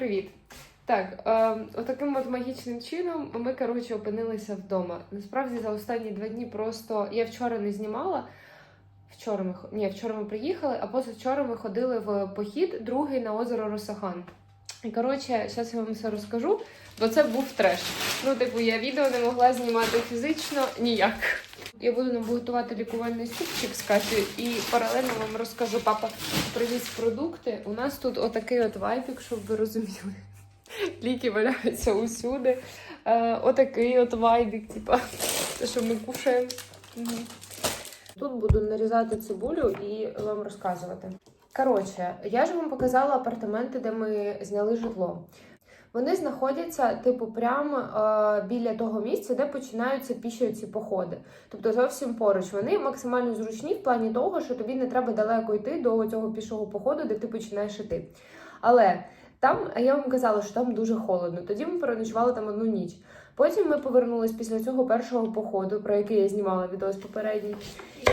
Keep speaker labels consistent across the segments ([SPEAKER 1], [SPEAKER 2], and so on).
[SPEAKER 1] привіт! Так, е, отаким от магічним чином ми, коротше, опинилися вдома. Насправді за останні два дні просто я вчора не знімала. Вчора ми ні, вчора ми приїхали, а позавчора ми ходили в похід другий на озеро Росахан. І коротше, зараз я вам все розкажу, бо це був треш. Ну, типу, я відео не могла знімати фізично ніяк. Я буду нам готувати лікувальний супчик з Катю і паралельно вам розкажу, папа привіз продукти. У нас тут отакий от вайпік, щоб ви розуміли. Ліки валяються усюди. Е, отакий от вайбік, типа, те, що ми кушаємо. Тут буду нарізати цибулю і вам розказувати. Коротше, я ж вам показала апартаменти, де ми зняли житло. Вони знаходяться, типу, прямо е, біля того місця, де починаються піші ці походи. Тобто зовсім поруч. Вони максимально зручні в плані того, що тобі не треба далеко йти до цього пішого походу, де ти починаєш іти. Але там я вам казала, що там дуже холодно. Тоді ми переночували там одну ніч. Потім ми повернулись після цього першого походу, про який я знімала відео попередній.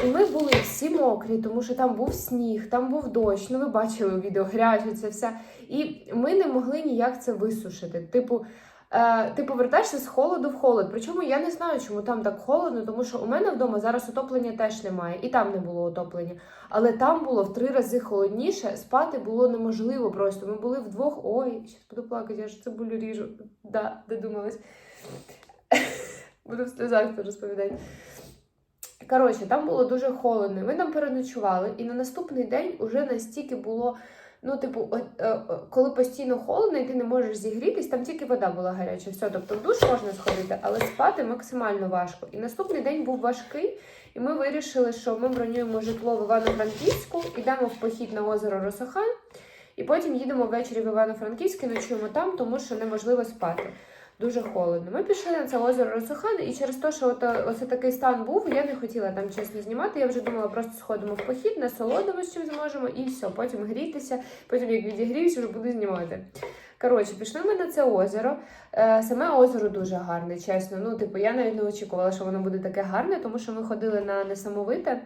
[SPEAKER 1] І ми були всі мокрі, тому що там був сніг, там був дощ. Ну ви бачили відео, грязь, це все. І ми не могли ніяк це висушити. Типу, ти повертаєшся з холоду в холод. Причому я не знаю, чому там так холодно, тому що у мене вдома зараз отоплення теж немає, і там не було отоплення. Але там було в три рази холодніше, спати було неможливо просто. Ми були вдвох. Ой, зараз буду плакати, я ж цибулю ріжу. Да, додумалась. Буду в сльозах це розповідати. Коротше, там було дуже холодно. Ми там переночували, і на наступний день уже настільки було. Ну, типу, е, е, коли постійно холодно, і ти не можеш зігрітись, там тільки вода була гаряча. Все, тобто в душ можна сходити, але спати максимально важко. І наступний день був важкий, і ми вирішили, що ми бронюємо житло в Івано-Франківську, йдемо в похід на озеро Росохан, і потім їдемо ввечері в Івано-Франківськ і ночуємо там, тому що неможливо спати. Дуже холодно. Ми пішли на це озеро Росохан, і через те, що е, такий стан був, я не хотіла там чесно знімати. Я вже думала, просто сходимо в похід, насолодимося чим зможемо, і все, потім грітися, потім як відігріюсь, вже буду знімати. Коротше, пішли ми на це озеро. Е, Саме озеро дуже гарне, чесно. Ну, типу, я навіть не очікувала, що воно буде таке гарне, тому що ми ходили на несамовите,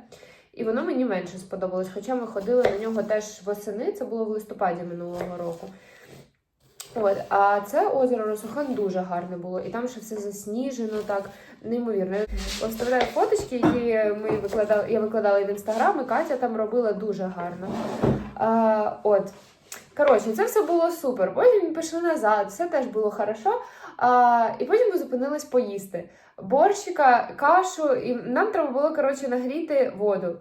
[SPEAKER 1] і воно мені менше сподобалось. Хоча ми ходили на нього теж восени, це було в листопаді минулого року. От, а це озеро Росохан дуже гарне було, і там ще все засніжено, так неймовірно. Оставляю фоточки, які ми викладали, я викладала і в інстаграм, і Катя там робила дуже гарно. А, от. Коротше, це все було супер. Потім пішли назад, все теж було хорошо. А, і потім ми зупинились поїсти. Борщика, кашу, і нам треба було коротше, нагріти воду.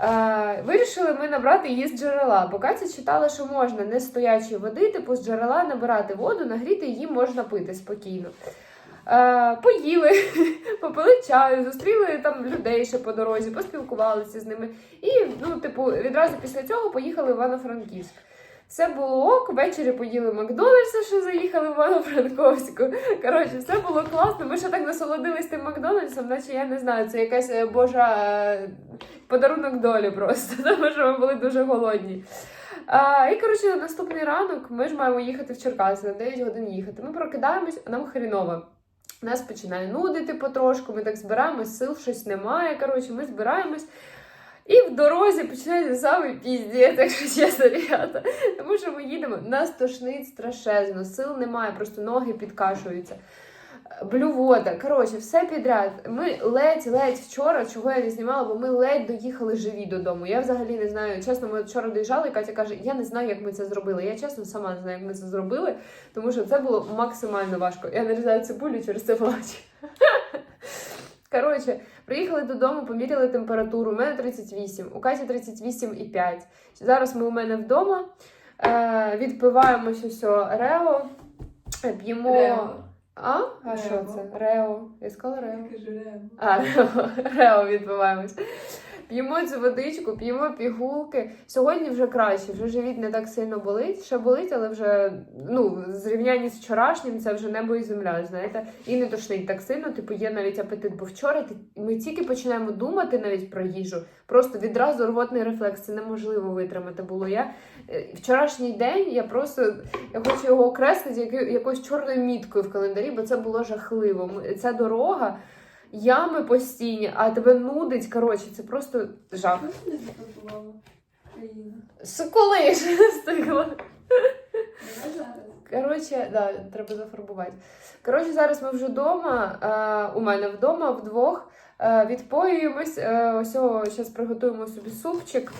[SPEAKER 1] Е, вирішили ми набрати її з джерела, бо Катя читала, що можна не з стоячої води, типу з джерела набирати воду, нагріти її можна пити спокійно. Е, поїли, попили чаю, зустріли там людей ще по дорозі, поспілкувалися з ними. І, ну, типу, відразу після цього поїхали в Івано-Франківськ. Все було ок, ввечері поїли Макдональдса, що заїхали в Івано-Франковську. Коротше, все було класно. Ми ще так насолодились тим Макдональдсом, наче я не знаю, це якась е, божа е, подарунок долі просто, тому що ми були дуже голодні. А, і коротше, на наступний ранок ми ж маємо їхати в Черкаси, на 9 годин їхати. Ми прокидаємось, а нам хріново. Нас починає нудити потрошку, ми так збираємось, сил щось немає. Коротше, ми збираємось. І в дорозі починається самий піздець, якщо чесно, ребята. Тому що ми їдемо, нас тошнить страшезно, сил немає, просто ноги підкашуються. Блювота, коротше, все підряд. Ми ледь-ледь вчора, чого я не знімала, бо ми ледь доїхали живі додому. Я взагалі не знаю. Чесно, ми вчора доїжджали, і Катя каже, я не знаю, як ми це зробили. Я чесно сама не знаю, як ми це зробили, тому що це було максимально важко. Я нарізаю цибулю через це плачу. Коротше, приїхали додому, поміряли температуру. У мене 38, у Каті 38,5. Зараз ми у мене вдома. Е, відпиваємося все Рео, п'ємо.
[SPEAKER 2] Рео.
[SPEAKER 1] А? А що це? Рео. Я сказала Рео.
[SPEAKER 2] Я Кажу, Рео.
[SPEAKER 1] А, Рео, Рео відбиваємось. П'ємо цю водичку, п'ємо пігулки. Сьогодні вже краще, вже живіт не так сильно болить. Ще болить, але вже ну, зрівнянні з вчорашнім це вже небо і земля, знаєте. І не тошнить так сильно, типу є навіть апетит. Бо вчора ми тільки починаємо думати навіть про їжу. Просто відразу рвотний рефлекс. Це неможливо витримати було. Я е, вчорашній день я просто я хочу його окреслити яко- якоюсь чорною міткою в календарі, бо це було жахливо. Ця дорога ями постійні, а тебе нудить. Коротше, це просто жах.
[SPEAKER 2] Не запропонувала? Країна.
[SPEAKER 1] Соколи ж не встигла.
[SPEAKER 2] Давай зараз.
[SPEAKER 1] Коротше, да, треба зафарбувати. Коротше, зараз ми вже вдома, е, у мене вдома вдвох. Е, відпоюємось. Е, ось зараз приготуємо собі супчик.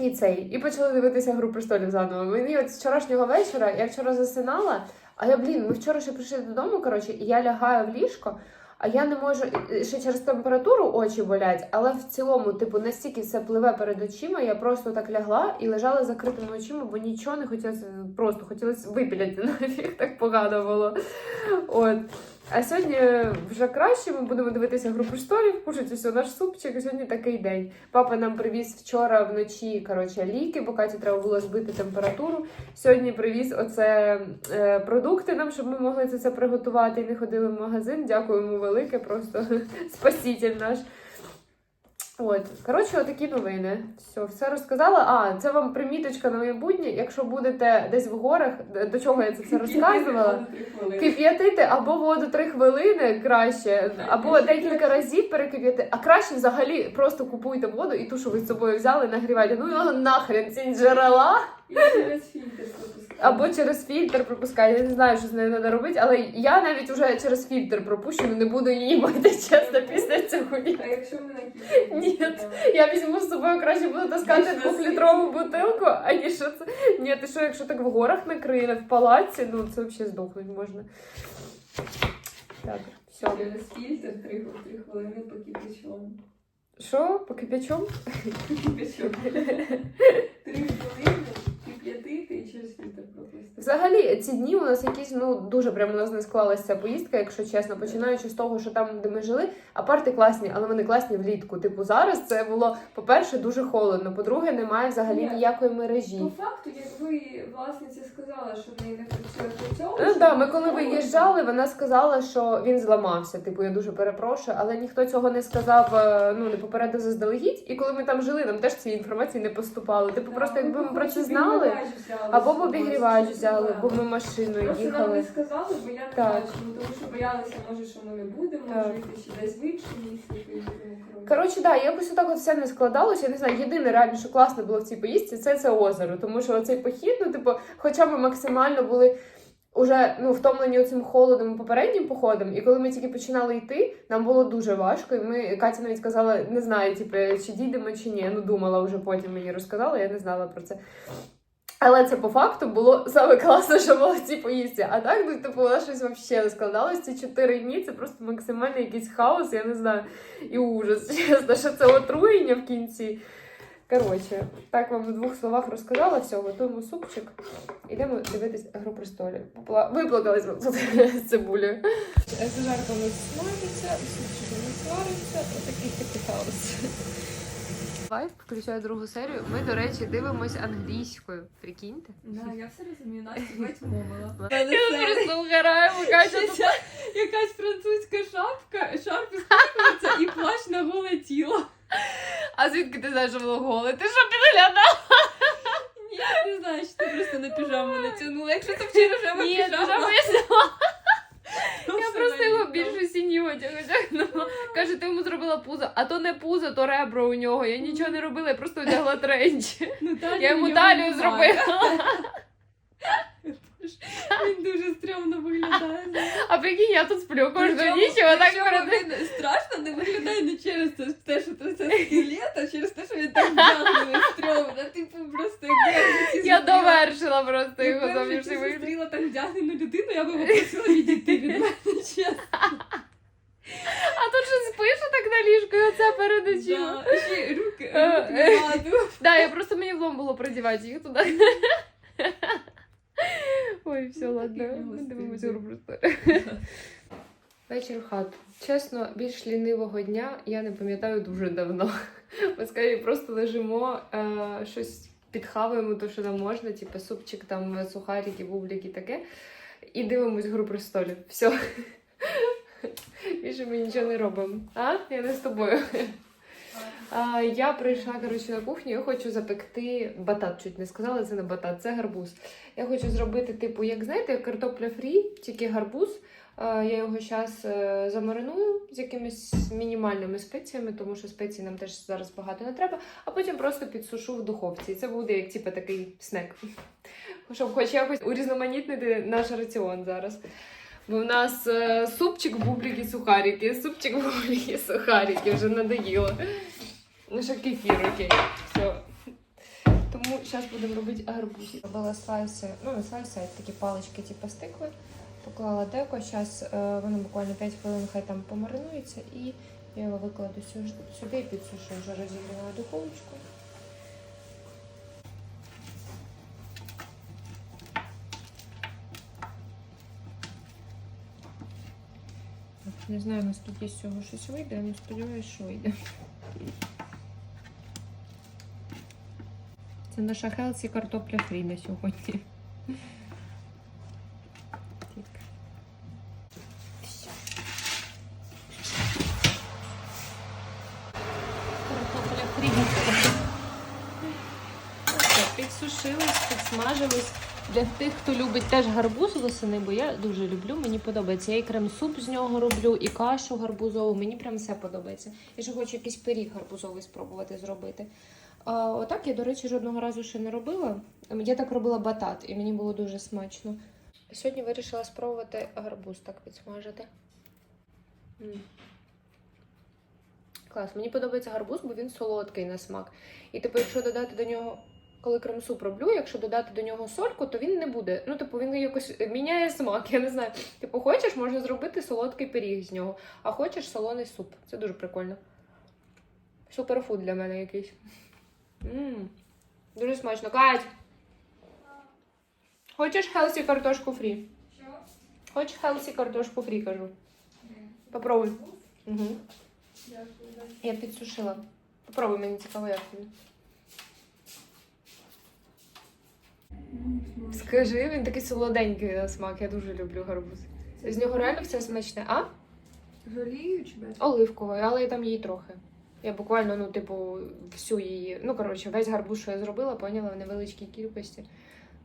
[SPEAKER 1] І цей. І почали дивитися гру престолів заново. Мені от з вчорашнього вечора, я вчора засинала, а я, блін, ми вчора ще прийшли додому, коротше, і я лягаю в ліжко, а я не можу ще через температуру очі болять, але в цілому, типу, настільки все пливе перед очима, я просто так лягла і лежала закритими очима, бо нічого не хотілося, просто хотілося випіляти нафіг, так погано було. От. А сьогодні вже краще. Ми будемо дивитися гру престолів, кушати все наш супчик. Сьогодні такий день. Папа нам привіз вчора вночі коротше, ліки, бо Каті треба було збити температуру. Сьогодні привіз оце е, продукти нам, щоб ми могли це приготувати і не ходили в магазин. Дякуємо велике, просто спасітель наш. От, коротше, отакі новини. Все, все розказала. А, це вам приміточка на майбутнє. Якщо будете десь в горах, до чого я це все розказувала. Кип'ятити або воду 3 хвилини краще, або декілька разів перекип'яти, а краще взагалі просто купуйте воду і ту, що ви з собою взяли, нагрівайте. Ну його нахрен ці джерела.
[SPEAKER 2] І через фільтр.
[SPEAKER 1] Або через фільтр пропускайте. Я не знаю, що з нею треба робити, але я навіть уже через фільтр пропущу, не буду її мити чесно після цього.
[SPEAKER 2] А якщо ми на кілька
[SPEAKER 1] Ні. Я візьму з собою краще буду таскати двохлітрову бутилку, аніж що це. Ні, ти що, якщо так в горах накриє, в палаці, ну це взагалі здохнути можна. Так, все.
[SPEAKER 2] Через фільтр 3, хвилини по кипячому.
[SPEAKER 1] Що, по кипячому?
[SPEAKER 2] Кипячому. 3 хвилини кип'ятити і через фільтр пропустити.
[SPEAKER 1] Взагалі, ці дні у нас якісь ну дуже прямо у нас не склалася ця поїздка, якщо чесно, починаючи з того, що там, де ми жили, апарти класні, але вони класні влітку. Типу, зараз це було, по-перше, дуже холодно. По-друге, немає взагалі
[SPEAKER 2] Ні.
[SPEAKER 1] ніякої мережі.
[SPEAKER 2] По факту, якби власниця сказала, що в неї не працює по цьому.
[SPEAKER 1] Ну так, ми коли виїжджали, вона сказала, що він зламався. Типу, я дуже перепрошую, але ніхто цього не сказав, е, ну не попередив заздалегідь. І коли ми там жили, нам теж цієї інформації не поступало. Типу, просто якби ми про це знали, або
[SPEAKER 2] собою,
[SPEAKER 1] обігрівач взяли, бо ми машиною
[SPEAKER 2] Просто нам не
[SPEAKER 1] їхали.
[SPEAKER 2] сказали, бо я не
[SPEAKER 1] Так.
[SPEAKER 2] бачу, ну, тому що боялися, може, що ми не будемо
[SPEAKER 1] Так.
[SPEAKER 2] жити, чи десь в іншому місці, тому коротше.
[SPEAKER 1] Коротше, да, якось отак от все не складалося. Я не знаю, єдине реально, що класно було в цій поїздці, це це озеро. Тому що оцей похід, ну, типу, хоча ми максимально були уже ну, втомлені оцим холодом і попереднім походом, і коли ми тільки починали йти, нам було дуже важко. І ми Катя навіть сказала, не знаю, типу, чи дійдемо, чи ні. Ну, думала вже потім мені розказала, я не знала про це. Але це по факту було саме класно, що цій поїздці. А так, ну, типу, у нас щось взагалі не складалось. Ці чотири дні це просто максимальний якийсь хаос, я не знаю, і ужас. Чесно, що це отруєння в кінці. Коротше, так вам в двох словах розказала, все, готуємо супчик. Ідемо дивитись Гру престолів. Виплакались ми тут з цибулею. Зажарка у нас смажиться, супчик у нас свариться, отакий типу хаос. Вайф включає другу серію. Ми, до речі, дивимось англійською. Прикиньте.
[SPEAKER 2] Да, я все розумію, Настя бать мовила.
[SPEAKER 1] Я просто угораємо, Катя.
[SPEAKER 2] Якась французька шапка, шарф скручується і плащ на голе тіло.
[SPEAKER 1] А звідки ти знаєш, що воно голе? Ти що підглядав?
[SPEAKER 2] Ні, я не знаю, що ти просто на піжаму натягнула. Якщо це вчора піжама,
[SPEAKER 1] Ні, піжаму я просто його
[SPEAKER 2] наліто.
[SPEAKER 1] більше синього одягнула. Каже, ти йому зробила пузо, а то не пузо, то ребро у нього. Я нічого не робила, я просто одягла тренч.
[SPEAKER 2] Ну,
[SPEAKER 1] Я йому талію зробила.
[SPEAKER 2] Він дуже стрьомно виглядає.
[SPEAKER 1] А прикинь, я тут сплю кожну ніч, і отак перед.
[SPEAKER 2] страшно не виглядає не через те, що це скелет, а через те, що він так вдягнений стрьомно. Типу просто як я
[SPEAKER 1] Я довершила просто
[SPEAKER 2] Ну,
[SPEAKER 1] його зовнішній вигляд.
[SPEAKER 2] зустріла так вдягнену людину, я би попросила відійти від мене, чесно.
[SPEAKER 1] Же спиш так на ліжку, і оце перед очима.
[SPEAKER 2] Да, ще руки,
[SPEAKER 1] Е,
[SPEAKER 2] руки
[SPEAKER 1] е.
[SPEAKER 2] владу.
[SPEAKER 1] Да, я просто мені влом було продівати їх туди. Ой, все,
[SPEAKER 2] Ну,
[SPEAKER 1] ладно. Ми дивимося просто. Вечір в хату. Чесно, більш лінивого дня я не пам'ятаю дуже давно. Ми скоріше просто лежимо, е, щось підхавуємо, то, що нам можна, типу супчик, там сухарики, бублики, таке. І дивимось гру престолів. Все. Більше ми нічого не робимо. А? Я не з тобою. А, я прийшла коротше, на кухню, я хочу запекти батат. Чуть не сказала, це не батат, це гарбуз. Я хочу зробити, типу, як знаєте, картопля фрі, тільки гарбуз. А, я його зараз замариную з якимись мінімальними спеціями, тому що спецій нам теж зараз багато не треба, а потім просто підсушу в духовці. І це буде як типу, такий снек. щоб хоч якось урізноманітнити наш раціон зараз. Бо в нас е, супчик, бубліки, сухарики, супчик, бубліки, сухарики, вже надоїло. Ну, ще кефір, окей. Все. Тому зараз будемо робити гарбуз. Робила слайси, ну не слайси, а такі палички, типу стикли. Поклала деко, зараз воно буквально 5 хвилин хай там помаринується і я його викладу сюди і підсушу вже розігріваю духовочку. Не знаю, наскільки з цього щось вийде, але сподіваюся, що вийде. Це наша хелсі картопля фрі на сьогодні. Картопля фрі. Все, підсушились, підсмажились. Для тих, хто любить теж гарбуз восени, бо я дуже люблю, мені подобається. Я і крем-суп з нього роблю, і кашу гарбузову. Мені прям все подобається. Я ще хочу якийсь пиріг гарбузовий спробувати зробити. А, отак я, до речі, жодного разу ще не робила. Я так робила батат, і мені було дуже смачно. Сьогодні вирішила спробувати гарбуз так підсмажити. М. Клас, мені подобається гарбуз, бо він солодкий на смак. І типу, якщо додати до нього, коли крем-суп роблю, якщо додати до нього сольку, то він не буде. Ну, типу, він якось міняє смак. Я не знаю. Типу, хочеш, можна зробити солодкий пиріг з нього, а хочеш солоний суп. Це дуже прикольно. Суперфуд для мене якийсь. Мм, дуже смачно. Кать! Хочеш хелсі картошку фрі?
[SPEAKER 2] Що?
[SPEAKER 1] Хочеш хелсі картошку фрі, кажу. Попробуй. Угу. Я підсушила. Попробуй, мені цікаво, як тобі. Скажи, він такий солоденький на смак, я дуже люблю гарбуз. З нього реально все смачне, а?
[SPEAKER 2] Жалію чи без?
[SPEAKER 1] Оливковий, але там її трохи. Я буквально, ну, типу, всю її. Ну, коротше, весь гарбуз, що я зробила, поняла в невеличкій кількості.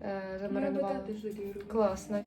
[SPEAKER 1] Е,
[SPEAKER 2] Ну,
[SPEAKER 1] замаринувала. Класно.